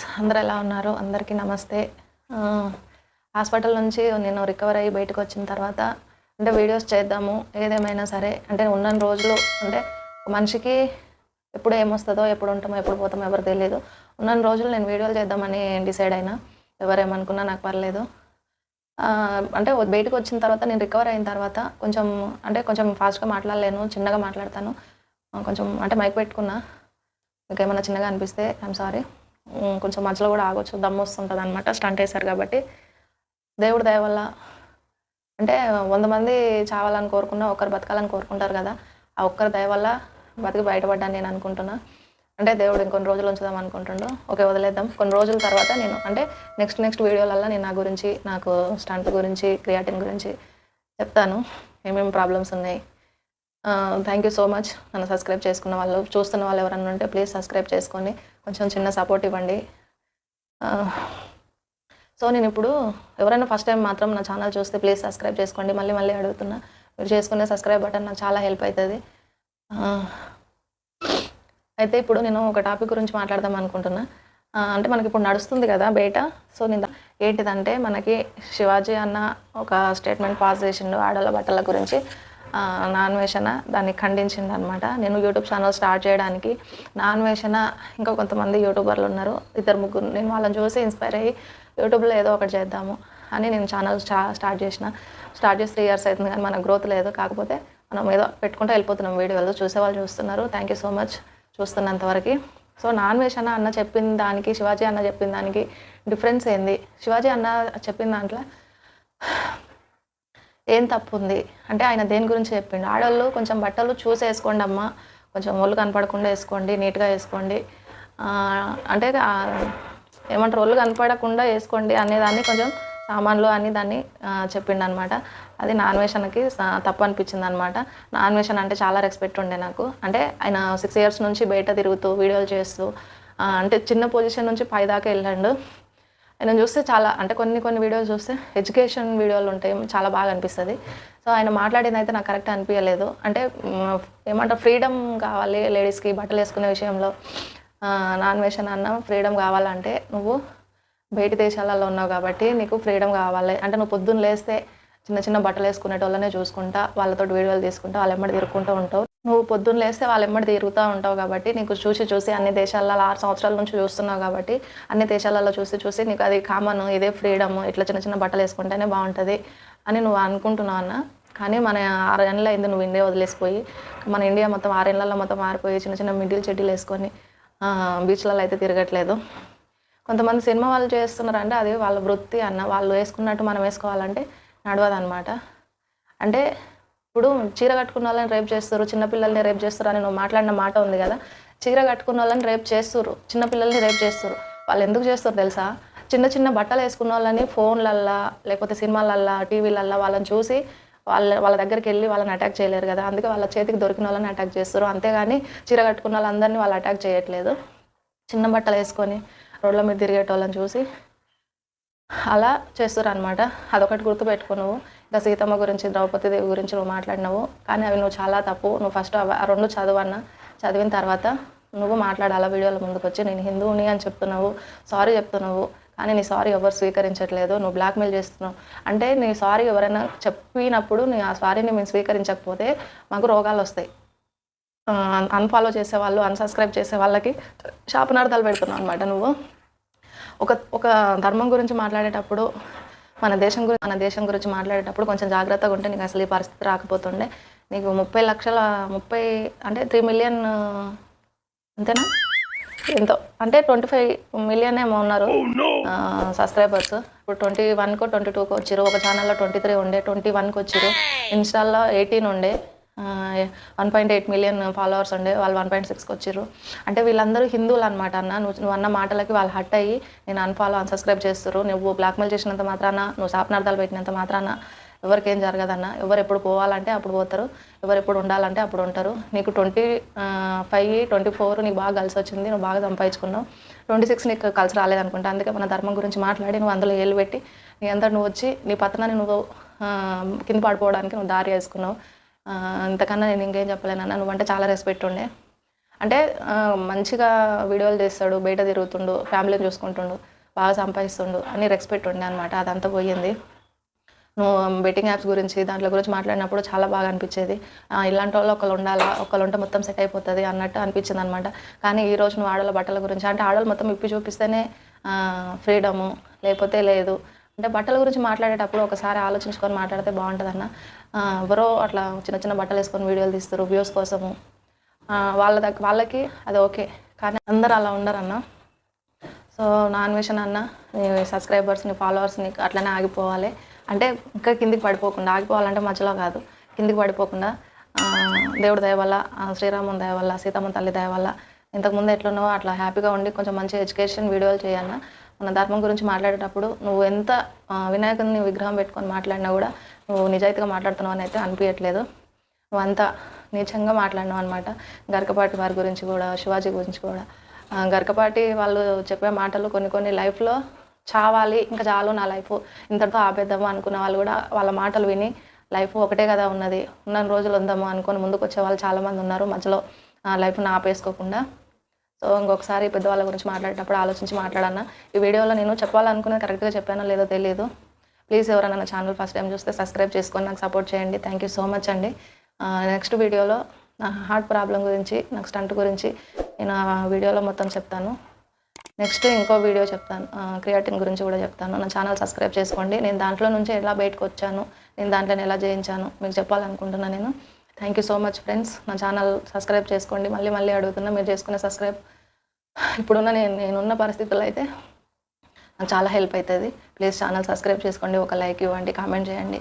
Friends అందరు ఎలా ఉన్నారు? అందరికీ నమస్తే. హాస్పిటల్ నుంచి నేను రికవర్ అయ్యి బయటకు వచ్చిన తర్వాత అంటే వీడియోస్ చేద్దాము ఏదేమైనా సరే. అంటే ఉన్న రోజులు అంటే మనిషికి ఎప్పుడు ఏమొస్తుందో ఎప్పుడు ఉంటామో ఎప్పుడు పోతామో ఎవరు తెలియదు. ఉన్న రోజులు నేను వీడియోలు చేద్దామని డిసైడ్ అయినా. ఎవరేమనుకున్నా నాకు పర్లేదు. అంటే బయటకు వచ్చిన తర్వాత నేను రికవర్ అయిన తర్వాత కొంచెం అంటే కొంచెం ఫాస్ట్గా మాట్లాడలేను చిన్నగా మాట్లాడతాను. కొంచెం అంటే మైక్ పెట్టుకున్నా. ఇంకేమైనా చిన్నగా అనిపిస్తే ఐఎమ్ సారీ. కొంచెం మధ్యలో కూడా ఆగొచ్చు దమ్ము వస్తుంటుంది అనమాట స్టంట్ వేశారు కాబట్టి. దేవుడి దయ వల్ల అంటే వంద మంది చావాలని కోరుకున్నా ఒక్కరు బతకాలని కోరుకుంటారు కదా. ఆ ఒక్కరి దయ వల్ల బతికి బయటపడ్డాను నేను అనుకుంటున్నా. అంటే దేవుడు ఇంకొన్ని రోజులు ఉంచుదాం అనుకుంటుండో. ఓకే వదిలేద్దాం. కొన్ని రోజుల తర్వాత నేను అంటే నెక్స్ట్ నెక్స్ట్ వీడియోలల్లో నేను నా గురించి నాకు స్టంట్ గురించి క్రియాటిన్ గురించి చెప్తాను. ఏమేమి ప్రాబ్లమ్స్ ఉన్నాయి? థ్యాంక్ యూ సో మచ్ నన్ను సబ్స్క్రైబ్ చేసుకున్న వాళ్ళు చూస్తున్న వాళ్ళు ఎవరన్నా ఉంటే ప్లీజ్ సబ్స్క్రైబ్ చేసుకోండి. కొంచెం చిన్న సపోర్ట్ ఇవ్వండి. సో నేను ఇప్పుడు ఎవరైనా ఫస్ట్ టైం మాత్రం నా ఛానల్ చూస్తే ప్లీజ్ సబ్స్క్రైబ్ చేసుకోండి. మళ్ళీ మళ్ళీ అడుగుతున్నా మీరు చేసుకునే సబ్స్క్రైబ్ బటన్ నాకు చాలా హెల్ప్ అవుతుంది అయితే ఇప్పుడు నేను ఒక టాపిక్ గురించి మాట్లాడదాం అనుకుంటున్నా. అంటే మనకి ఇప్పుడు నడుస్తుంది కదా బయట సో నేను ఏంటిదంటే మనకి శివాజీ అన్న ఒక స్టేట్మెంట్ పాస్ చేసిండు ఆడల బట్టల గురించి. నాన్వేషణ దాన్ని ఖండించింది అనమాట నేను యూట్యూబ్ ఛానల్ స్టార్ట్ చేయడానికి నాన్వేషణ ఇంకా కొంతమంది యూట్యూబర్లు ఉన్నారు. ఇద్దరు ముగ్గురు నేను వాళ్ళని చూసి ఇన్స్పైర్ అయ్యి యూట్యూబ్లో ఏదో ఒకటి చేద్దాము అని నేను ఛానల్ స్టార్ట్ చేసిన. స్టార్ట్ చేసి త్రీ ఇయర్స్ అవుతుంది కానీ మన గ్రోత్ లేదు. కాకపోతే మనం ఏదో పెట్టుకుంటూ వెళ్ళిపోతున్నాం వీడియోలు. చూసేవాళ్ళు చూస్తున్నారు. థ్యాంక్ యూ సో మచ్ చూస్తున్నంతవరకు సో నాన్వేషణ అన్న చెప్పిన దానికి శివాజీ అన్న చెప్పిన దానికి డిఫరెన్స్ ఏంది? శివాజీ అన్న చెప్పిన దాంట్లో ఏం తప్పు ఉంది అంటే ఆయన దేని గురించి చెప్పిండు? ఆడవాళ్ళు కొంచెం బట్టలు చూసి వేసుకోండి అమ్మ. కొంచెం ఒళ్ళు కనపడకుండా వేసుకోండి నీట్గా వేసుకోండి. అంటే ఏమంటారు? ఒళ్ళు కనపడకుండా వేసుకోండి అనేదాన్ని కొంచెం సామాన్లు అని దాన్ని చెప్పిండు అనమాట అది నాన్ వేషన్కి తప్పు అనిపించింది అనమాట నాన్ వేషన్ అంటే చాలా రెస్పెక్ట్ ఉండే నాకు. అంటే ఆయన సిక్స్ ఇయర్స్ నుంచి బయట తిరుగుతూ వీడియోలు చేస్తూ అంటే చిన్న పొజిషన్ నుంచి పై దాకా వెళ్ళండు. ఆయన చూస్తే చాలా అంటే కొన్ని కొన్ని వీడియోస్ చూస్తే ఎడ్యుకేషన్ వీడియోలు ఉంటాయి చాలా బాగా అనిపిస్తుంది. సో ఆయన మాట్లాడింది అయితే నాకు కరెక్ట్ అనిపించలేదు అంటే ఏమంటారు ఫ్రీడమ్ కావాలి లేడీస్కి బట్టలు వేసుకునే విషయంలో. నాన్ వేషన్ అన్న ఫ్రీడమ్ కావాలంటే నువ్వు బయటి దేశాలలో ఉన్నావు కాబట్టి నీకు ఫ్రీడమ్ కావాలి. అంటే నువ్వు పొద్దున్న లేస్తే చిన్న చిన్న బట్టలు వేసుకునేటోళ్ళనే చూసుకుంటా వాళ్ళతో వీడియోలు తీసుకుంటా వాళ్ళ ఎమ్మడి తిరుక్కుంటూ ఉంటావు. నువ్వు పొద్దున్న లేస్తే వాళ్ళ ఎమ్మడి తిరుగుతూ ఉంటావు కాబట్టి నీకు చూసి చూసి అన్ని దేశాలలో ఆరు సంవత్సరాల నుంచి చూస్తున్నావు కాబట్టి అన్ని దేశాలలో చూసి చూసి నీకు అది కామన్ ఇదే ఫ్రీడమ్ ఇట్లా చిన్న చిన్న బట్టలు వేసుకుంటేనే బాగుంటుంది అని నువ్వు అనుకుంటున్నావు అన్న. కానీ మన ఆరేళ్ళ అయింది నువ్వు ఇండియా వదిలేసిపోయి. మన ఇండియా మొత్తం ఆరేళ్ళలో మొత్తం మారిపోయి చిన్న చిన్న మిడిల్ చెడ్డీలు వేసుకొని బీచ్లలో అయితే తిరగట్లేదు. కొంతమంది సినిమా వాళ్ళు చేస్తున్నారు అంటే అది వాళ్ళ వృత్తి అన్న. వాళ్ళు వేసుకున్నట్టు మనం వేసుకోవాలంటే నడవదు అనమాట అంటే ఇప్పుడు చీర కట్టుకున్న వాళ్ళని రేపు చేస్తారు చిన్నపిల్లల్ని రేపు చేస్తారు అని నువ్వు మాట్లాడిన మాట ఉంది కదా? చీర కట్టుకున్న వాళ్ళని రేపు చేస్తారు చిన్నపిల్లల్ని రేపు చేస్తారు. వాళ్ళు ఎందుకు చేస్తారు తెలుసా? చిన్న చిన్న బట్టలు వేసుకున్న వాళ్ళని ఫోన్లల్లా లేకపోతే సినిమాలల్లా టీవీలల్లా వాళ్ళని చూసి వాళ్ళ వాళ్ళ దగ్గరికి వెళ్ళి వాళ్ళని అటాక్ చేయలేరు కదా? అందుకే వాళ్ళ చేతికి దొరికిన వాళ్ళని అటాక్ చేస్తారు. అంతేగాని చీర కట్టుకున్న వాళ్ళందరినీ వాళ్ళు అటాక్ చేయట్లేదు. చిన్న బట్టలు వేసుకొని రోడ్ల మీద తిరిగేటోళ్ళని చూసి అలా చేస్తారు అనమాట అదొకటి గుర్తుపెట్టుకో నువ్వు. సీతమ్మ గురించి ద్రౌపది దేవి గురించి నువ్వు మాట్లాడినావు. కానీ అవి నువ్వు చాలా తప్పు. నువ్వు ఫస్ట్ ఆ రెండు చదవన్నా. చదివిన తర్వాత నువ్వు మాట్లాడాలా వీడియోల ముందుకు వచ్చి నేను హిందువుని అని చెప్తున్నావు. సారీ చెప్తున్నావు. కానీ నీ సారీ ఎవరు స్వీకరించట్లేదు. నువ్వు బ్లాక్మెయిల్ చేస్తున్నావు. అంటే నీ సారీ ఎవరైనా చెప్పినప్పుడు నీ ఆ సారీని మేము స్వీకరించకపోతే మాకు రోగాలు వస్తాయి. అన్ఫాలో చేసే వాళ్ళు అన్సబ్స్క్రైబ్ చేసే వాళ్ళకి శాపనార్థాలు పెడుతున్నావు అనమాట నువ్వు. ఒక ఒక ధర్మం గురించి మాట్లాడేటప్పుడు మన దేశం గురించి మన దేశం గురించి మాట్లాడేటప్పుడు కొంచెం జాగ్రత్తగా ఉంటే నీకు అసలు ఈ పరిస్థితి రాకపోతుండే. నీకు ముప్పై లక్షల ముప్పై అంటే త్రీ మిలియన్ అంతేనా? ఎంతో అంటే ట్వంటీ ఫైవ్ మిలియన్ ఏమో ఉన్నారు సబ్స్క్రైబర్స్ ఇప్పుడు ట్వంటీ వన్కో ట్వంటీ టూకి వచ్చారు ఒక ఛానల్లో ట్వంటీ త్రీ ఉండే ట్వంటీ వన్కి వచ్చారు ఇన్స్టాల్లో ఎయిటీన్ ఉండే. One point eight million followers ఉండే వాళ్ళు వన్ పాయింట్ సిక్స్కి వచ్చారు అంటే వీళ్ళందరూ హిందువులు అనమాట అన్న. నువ్వు నువ్వు అన్న మాటలకి వాళ్ళు హట్ అయ్యి నేను అన్ఫాలో అన్సబ్స్క్రైబ్ చేస్తారు నువ్వు బ్లాక్మెయిల్ చేసినంత మాత్రాన నువ్వు శాపనార్థాలు పెట్టినంత మాత్రాన ఎవరికేం జరగదన్న ఎవరు ఎప్పుడు పోవాలంటే అప్పుడు పోతారు. ఎవరు ఎప్పుడు ఉండాలంటే అప్పుడు ఉంటారు. నీకు ట్వంటీ ఫైవ్ ట్వంటీ ఫోర్ నీకు బాగా కలిసి వచ్చింది నువ్వు బాగా సంపాదించుకున్నావు. ట్వంటీ సిక్స్ నీకు కలిసి రాలేదనుకుంటా. అందుకే మన ధర్మం గురించి మాట్లాడి నువ్వు అందులో ఏళ్ళు పెట్టి నీ అంతా నువ్వు వచ్చి నీ పతనాన్ని నువ్వు కింద పడిపోవడానికి నువ్వు దారి వేసుకున్నావు. ఇంతకన్నా నేను ఇంకేం చెప్పలేనన్నా నువ్వంటే చాలా రెస్పెక్ట్ ఉండే. అంటే మంచిగా వీడియోలు చేస్తాడు బయట తిరుగుతుండు ఫ్యామిలీని చూసుకుంటుండు బాగా సంపాదిస్తుండు అని రెస్పెక్ట్ ఉండే అనమాట అదంతా పోయింది. నువ్వు బెట్టింగ్ యాప్స్ గురించి దాంట్లో గురించి మాట్లాడినప్పుడు చాలా బాగా అనిపించేది. ఇలాంటి వాళ్ళు ఒకళ్ళు ఉండాలా? ఒకళ్ళు ఉంటే మొత్తం సెట్ అయిపోతుంది అన్నట్టు అనిపించింది అనమాట కానీ ఈ రోజు నువ్వు ఆడవాళ్ళ బట్టల గురించి అంటే ఆడవాళ్ళు మొత్తం ఇప్పి చూపిస్తేనే ఫ్రీడము లేకపోతే లేదు. అంటే బట్టల గురించి మాట్లాడేటప్పుడు ఒకసారి ఆలోచించుకొని మాట్లాడితే బాగుంటుంది అన్న ఎవరో అట్లా చిన్న చిన్న బట్టలు వేసుకొని వీడియోలు తీస్తారు వ్యూస్ కోసము. వాళ్ళ దగ్గర వాళ్ళకి అది ఓకే. కానీ అందరు అలా ఉండరన్న. సో నా అన్వేషణ అన్న నీ సబ్స్క్రైబర్స్ని ఫాలోవర్స్ని అట్లనే ఆగిపోవాలి. అంటే ఇంకా కిందికి పడిపోకుండా ఆగిపోవాలంటే మధ్యలో కాదు కిందికి పడిపోకుండా దేవుడి దయ వల్ల శ్రీరాముని దయ వల్ల సీతమ్మ తల్లి దయ వల్ల ఇంతకుముందు ఎట్లున్నావో అట్లా హ్యాపీగా ఉండి కొంచెం మంచి ఎడ్యుకేషన్ వీడియోలు చేయాలన్నా. మన ధర్మం గురించి మాట్లాడేటప్పుడు నువ్వు ఎంత వినాయకుని విగ్రహం పెట్టుకొని మాట్లాడినా కూడా నువ్వు నిజాయితీగా మాట్లాడుతున్నావు అని అయితే అనిపించట్లేదు నువ్వంతా నీచంగా మాట్లాడినావు అనమాట గరకపాటి వారి గురించి కూడా శివాజీ గురించి కూడా. గరకపాటి వాళ్ళు చెప్పే మాటలు కొన్ని కొన్ని లైఫ్లో చావాలి ఇంకా చాలు నా లైఫ్ ఇంతటితో ఆపేద్దాము అనుకున్న వాళ్ళు కూడా వాళ్ళ మాటలు విని లైఫ్ ఒకటే కదా ఉన్నది. ఉన్న రోజులు ఉందాము అనుకొని ముందుకు వచ్చే వాళ్ళు చాలామంది ఉన్నారు మధ్యలో. లైఫ్ని ఆపేసుకోకుండా. సో ఇంకొకసారి పెద్దవాళ్ళ గురించి మాట్లాడేటప్పుడు ఆలోచించి మాట్లాడన్నా. ఈ వీడియోలో నేను చెప్పాలనుకున్నది కరెక్ట్గా చెప్పానో లేదో తెలియదు ప్లీజ్ ఎవరైనా నా ఛానల్ ఫస్ట్ టైం చూస్తే సబ్స్క్రైబ్ చేసుకొని నాకు సపోర్ట్ చేయండి. థ్యాంక్ యూ సో మచ్ అండి. నెక్స్ట్ వీడియోలో నా హార్ట్ ప్రాబ్లం గురించి నాకు స్టంట్ గురించి నేను ఆ వీడియోలో మొత్తం చెప్తాను. నెక్స్ట్ ఇంకో వీడియో చెప్తాను. క్రియాటిన్ గురించి కూడా చెప్తాను. నా ఛానల్ సబ్స్క్రైబ్ చేసుకోండి. నేను దాంట్లో నుంచి ఎలా బయటకు వచ్చాను నేను దాంట్లో ఎలా జయించాను మీకు చెప్పాలనుకుంటున్నాను నేను. Thank you so much friends నా ఛానల్ సబ్స్క్రైబ్ చేసుకోండి. మళ్ళీ మళ్ళీ అడుగుతున్నా మీరు చేసుకునే సబ్స్క్రైబ్ ఇప్పుడున్న నేను నేనున్న పరిస్థితుల్లో అయితే నాకు చాలా హెల్ప్ అవుతుంది. ప్లీజ్ ఛానల్ సబ్స్క్రైబ్ చేసుకోండి. ఒక లైక్ ఇవ్వండి కామెంట్ చేయండి.